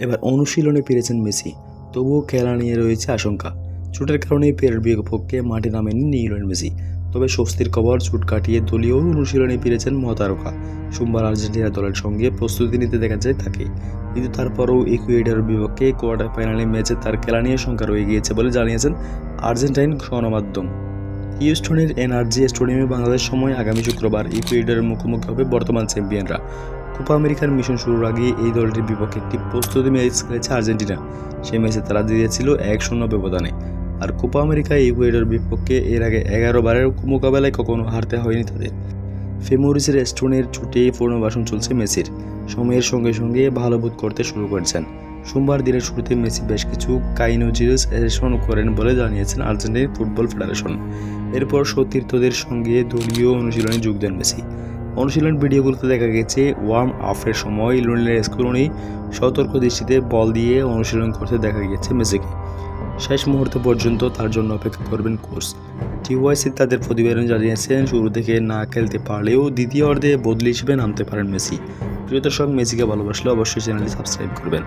এবার অনুশীলনে ফিরেছেন মেসি। তবুও খেলা নিয়ে রয়েছে আশঙ্কা। চোটের কারণে পেরের বিপক্ষে মাঠে নামেনি নিউল্যান্ড মেসি। তবে স্বস্তির খবর চোট কাটিয়ে দলীয় অনুশীলনে ফিরেছেন মহাতারকা। সোমবার আর্জেন্টিনা দলের সঙ্গে প্রস্তুতি নিতে দেখা যায় তাকে। কিন্তু তারপরও ইকুয়েডারের বিপক্ষে কোয়ার্টার ফাইনালে ম্যাচে তার খেলা নিয়ে শঙ্কা রয়ে গিয়েছে বলে জানিয়েছেন আর্জেন্টাইন গণমাধ্যম। হিউস্টনের এনার্জি স্টেডিয়ামে বাংলাদেশ সময় আগামী শুক্রবার ইকুয়েডারের মুখোমুখি হবে বর্তমান চ্যাম্পিয়নরা। কোপা আমেরিকার মিশন শুরুর আগে এই দলটির বিপক্ষে একটি প্রস্তুতি ম্যাচ খেলেছে আর্জেন্টিনা। সেই ম্যাচে তারা দিয়েছিল এক শূন্য ব্যবধানে। আর কোপা আমেরিকায় ইকুয়েডার বিপক্ষে এর আগে এগারো বারের মোকাবেলায় কখনো হারতে হয়নি তাদের। ফেমোরিসের স্টোনের ছুটে পুনর্বাসন চলছে মেসির। সময়ের সঙ্গে সঙ্গে ভালো বোধ করতে শুরু করেছেন। সোমবার দিনের শুরুতে মেসি বেশ কিছু কাইনোজিরাস সেশন করেন বলে জানিয়েছেন আর্জেন্টিন ফুটবল ফেডারেশন। এরপর সতীর্থদের সঙ্গে দলীয় অনুশীলনে যোগ দেন মেসি। অনুশীলন ভিডিওগুলোতে দেখা গেছে, ওয়ার্ম আপের সময় লিওনেল স্কুলনি সতর্ক দৃষ্টিতে বল দিয়ে অনুশীলন করতে দেখা গেছে মেসিকে। শেষ মুহূর্ত পর্যন্ত তার জন্য অপেক্ষা করবেন কোচ। টিওয়াইসি তাদের প্রতিবেদন জানিয়েছেন, শুরু থেকে না খেলতে পারলেও দ্বিতীয় অর্ধে বদলি হিসেবে নামতে পারেন মেসি। প্রিয় দর্শক, মেসিকে ভালোবাসলে অবশ্যই চ্যানেলটি সাবস্ক্রাইব করবেন।